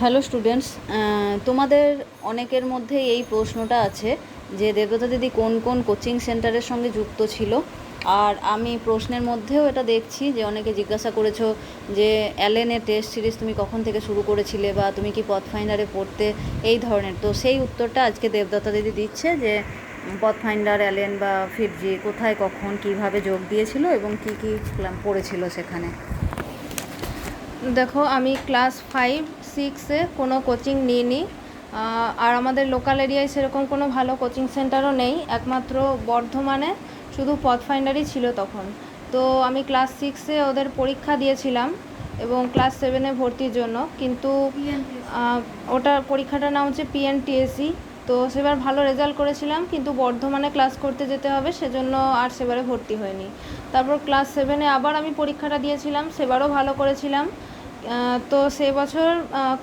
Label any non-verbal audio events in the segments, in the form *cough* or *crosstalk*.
Hello students তোমাদের অনেকের মধ্যে এই প্রশ্নটা আছে যে দেবদত্তা দিদি কোন কোন কোচিং সেন্টারের সঙ্গে যুক্ত ছিল? আর আমি প্রশ্নের মধ্যেও এটা দেখছি যে অনেকে জিজ্ঞাসা করেছ যে অ্যালেনের টেস্ট সিরিজ তুমি কখন থেকে শুরু করেছিলে বা তুমি কি পথ ফাইন্ডারে পড়তে? এই ধরনের। তো সেই উত্তরটা আজকে দেবদত্তা দিদি দিচ্ছে যে পথ ফাইন্ডার অ্যালেন বা ফিফজি কোথায়, কখন, কীভাবে যোগ দিয়েছিল এবং কি কি পড়েছিল সেখানে। দেখো, আমি ক্লাস ফাইভ সিক্সে কোনো কোচিং নিইনি। আর আমাদের লোকাল এরিয়ায় সেরকম কোনো ভালো কোচিং সেন্টারও নেই, একমাত্র বর্ধমানে শুধু পথ ফাইন্ডারই ছিল তখন। তো আমি ক্লাস সিক্সে ওদের পরীক্ষা দিয়েছিলাম এবং ক্লাস সেভেনে ভর্তির জন্য, কিন্তু ওটার পরীক্ষাটার নাম হচ্ছে পিএনটিএসি তো সেবার ভালো রেজাল্ট করেছিলাম, কিন্তু বর্ধমানে ক্লাস করতে যেতে হবে, সেজন্য আর সেবারে ভর্তি হয়নি। তারপর ক্লাস সেভেনে আবার আমি পরীক্ষাটা দিয়েছিলাম, সেবারও ভালো করেছিলাম। তো সে বছর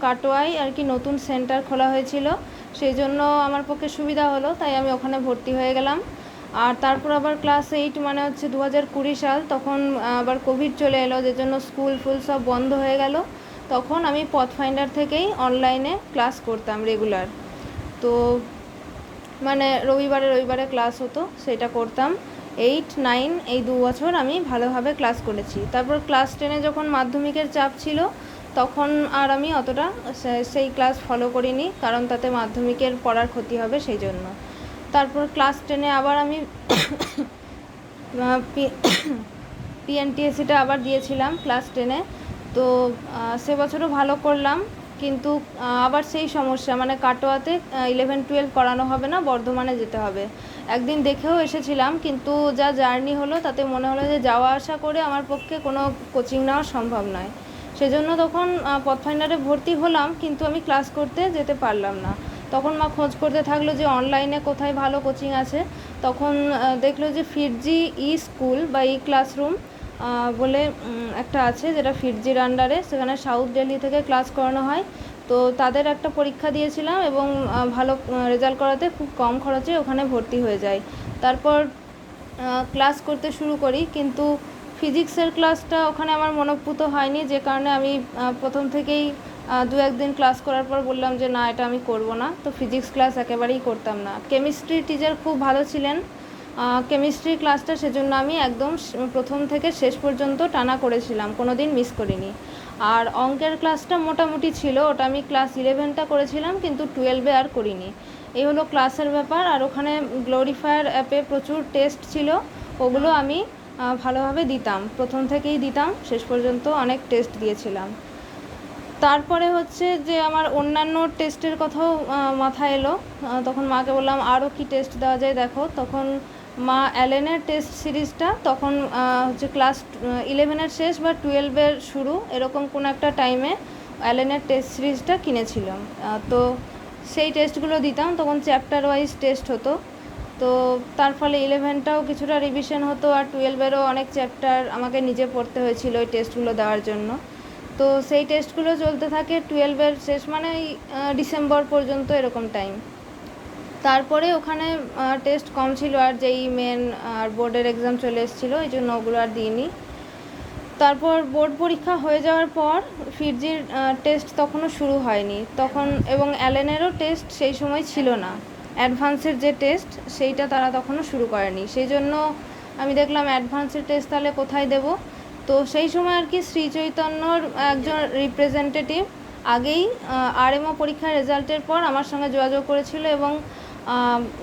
কাটোয়ায় আর কি নতুন সেন্টার খোলা হয়েছিল। সেই জন্য আমার পক্ষে সুবিধা হলো, তাই আমি ওখানে ভর্তি হয়ে গেলাম। আর তারপর আবার ক্লাস এইট মানে হচ্ছে দু হাজার কুড়ি সাল, তখন আবার কোভিড চলে এলো যে জন্য স্কুল ফুল সব বন্ধ হয়ে গেল। তখন আমি পথ ফাইন্ডার থেকেই অনলাইনে ক্লাস করতাম রেগুলার তো মানে রবিবারে রবিবারে ক্লাস হতো, সেটা করতাম। এইট, নাইন এই দু বছর আমি ভালোভাবে ক্লাস করেছি। তারপর ক্লাস টেনে যখন মাধ্যমিকের চাপ ছিল, তখন আর আমি অতটা সেই ক্লাস ফলো করিনি, কারণ তাতে মাধ্যমিকের পড়ার ক্ষতি হবে সেই জন্য তারপর ক্লাস টেনে আবার আমি *coughs* পিএনটিএসিটা *coughs* আবার দিয়েছিলাম ক্লাস টেনে। তো সে বছরও ভালো করলাম, কিন্তু আবার সেই সমস্যা মানে কাটোয়াতে ইলেভেন টুয়েলভ করানো হবে না, বর্ধমানে যেতে হবে। একদিন দেখেও এসেছিলাম কিন্তু যা জার্নি হলো তাতে মনে হলো যে যাওয়া আসা করে আমার পক্ষে কোনো কোচিং নেওয়া সম্ভব নয়। সেজন্য তখন আহ, পথ ফাইন্ডারে ভর্তি হলাম কিন্তু আমি ক্লাস করতে যেতে পারলাম না। তখন মা খোঁজ করতে থাকল যে অনলাইনে কোথায় ভালো কোচিং আছে। তখন দেখল যে ফিরজি ই স্কুল বা ই ক্লাসরুম বলে একটা আছে যেটা ফিরজির আন্ডারে সেখানে সাউথ দিল্লি থেকে ক্লাস করানো হয়। তো তাদের একটা পরীক্ষা দিয়েছিলাম এবং ভালো রেজাল্ট করাতে খুব কম খরচে ওখানে ভর্তি হয়ে যায়। তারপর ক্লাস করতে শুরু করি, কিন্তু ফিজিক্সের ক্লাসটা ওখানে আমার মনোপুত হয়নি, যে কারণে আমি প্রথম থেকেই দু একদিন ক্লাস করার পর বললাম যে, না, এটা আমি করব না। তো ফিজিক্স ক্লাস একেবারেই করতাম না। কেমিস্ট্রি টিচার খুব ভালো ছিলেন। কেমিস্ট্রি ক্লাসটা সেজন্য আমি একদম প্রথম থেকে শেষ পর্যন্ত টানা করেছিলাম কোনো দিন মিস করিনি। আর অঙ্কের ক্লাসটা মোটামুটি ছিল, ওটা আমি ক্লাস ইলেভেনটা করেছিলাম, কিন্তু টুয়েলভে আর করিনি। এই হলো ক্লাসের ব্যাপার, আর ওখানে গ্লোরিফায়ার অ্যাপে প্রচুর টেস্ট ছিল, ওগুলো আমি ভালোভাবে দিতাম। প্রথম থেকেই দিতাম, শেষ পর্যন্ত অনেক টেস্ট দিয়েছিলাম। তারপরে হচ্ছে যে আমার অন্যান্য টেস্টের কথাও মাথায় এলো। তখন মাকে বললাম আরও কি টেস্ট দেওয়া যায় দেখো। তখন মা অ্যালেনের টেস্ট সিরিজটা তখন হচ্ছে ক্লাস ইলেভেনের শেষ বা টুয়েলভের শুরু, এরকম কোনো একটা টাইমে অ্যালেনের টেস্ট সিরিজটা কিনেছিলাম। তো সেই টেস্টগুলো দিতাম, তখন চ্যাপ্টার ওয়াইজ টেস্ট হতো। তো তার ফলে ইলেভেনটাও কিছুটা রিভিশন হতো আর টুয়েলভেরও অনেক চ্যাপ্টার আমাকে নিজে পড়তে হয়েছিল ওই টেস্টগুলো দেওয়ার জন্য। তো সেই টেস্টগুলো চলতে থাকে টুয়েলভের শেষ মানে ডিসেম্বর পর্যন্ত এরকম টাইম তারপরে ওখানে টেস্ট কম ছিল আর যেই মেন আর বোর্ডের এক্সাম চলে এসেছিল, এই জন্য ওগুলো আর দিইনি। তারপর বোর্ড পরীক্ষা হয়ে যাওয়ার পর ফিরজির টেস্ট তখনও শুরু হয়নি। তখন, এবং অ্যালেনেরও টেস্ট সেই সময় ছিল না। অ্যাডভান্সের যে টেস্ট সেইটা তারা তখনও শুরু করেনি। সেই জন্য আমি দেখলাম অ্যাডভান্সের টেস্ট তাহলে কোথায় দেব? তো সেই সময় আর কি শ্রী চৈতন্যর একজন রিপ্রেজেন্টেটিভ আগেই আরএমও পরীক্ষার রেজাল্টের পর আমার সঙ্গে যোগাযোগ করেছিল এবং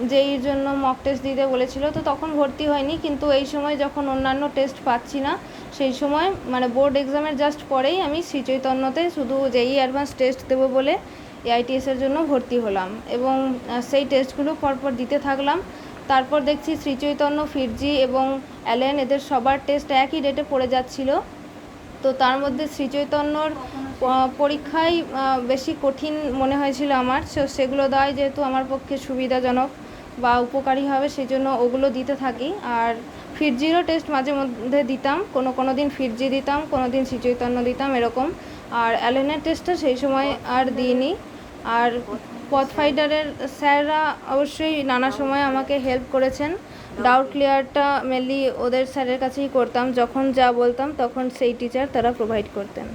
যেই জন্য মক টেস্ট দিতে বলেছিল, তো তখন ভর্তি হয়নি, কিন্তু এই সময় যখন অন্যান্য টেস্ট পাচ্ছি না, সেই সময় মানে বোর্ড এক্সামের জাস্ট পরেই আমি শ্রী চৈতন্যতে শুধু যেই অ্যাডভান্স টেস্ট দেবো বলে এআইটিএসের জন্য ভর্তি হলাম এবং সেই টেস্টগুলো পরপর দিতে থাকলাম। তারপর দেখছি শ্রী চৈতন্য, ফিরজি এবং অ্যালেন, এদের সবার টেস্ট একই ডেটে পড়ে যাচ্ছিল। তো তার মধ্যে শ্রীচৈতন্যর প- পরীক্ষাই বেশি কঠিন মনে হয়েছিল আমার। সো সেগুলো দেওয়াই যেহেতু আমার পক্ষে সুবিধাজনক বা উপকারী হবে সেই জন্য ওগুলো দিতে থাকি। আর ফিরজিরও টেস্ট মাঝে মধ্যে দিতাম, কোনো কোনো দিন ফিরজি দিতাম, কোনো দিন শ্রীচৈতন্য দিতাম, এরকম। আর অ্যালেনের টেস্টটা সেই সময় আর দিইনি। আর পথ ফাইটারের স্যাররা অবশ্যই নানা সময় আমাকে হেল্প করেছেন। ডাউট ক্লিয়ারটা মেনলি ওদের স্যারের কাছেই করতাম। যখন যা বলতাম, তখন সেই টিচার তারা প্রোভাইড করতেন।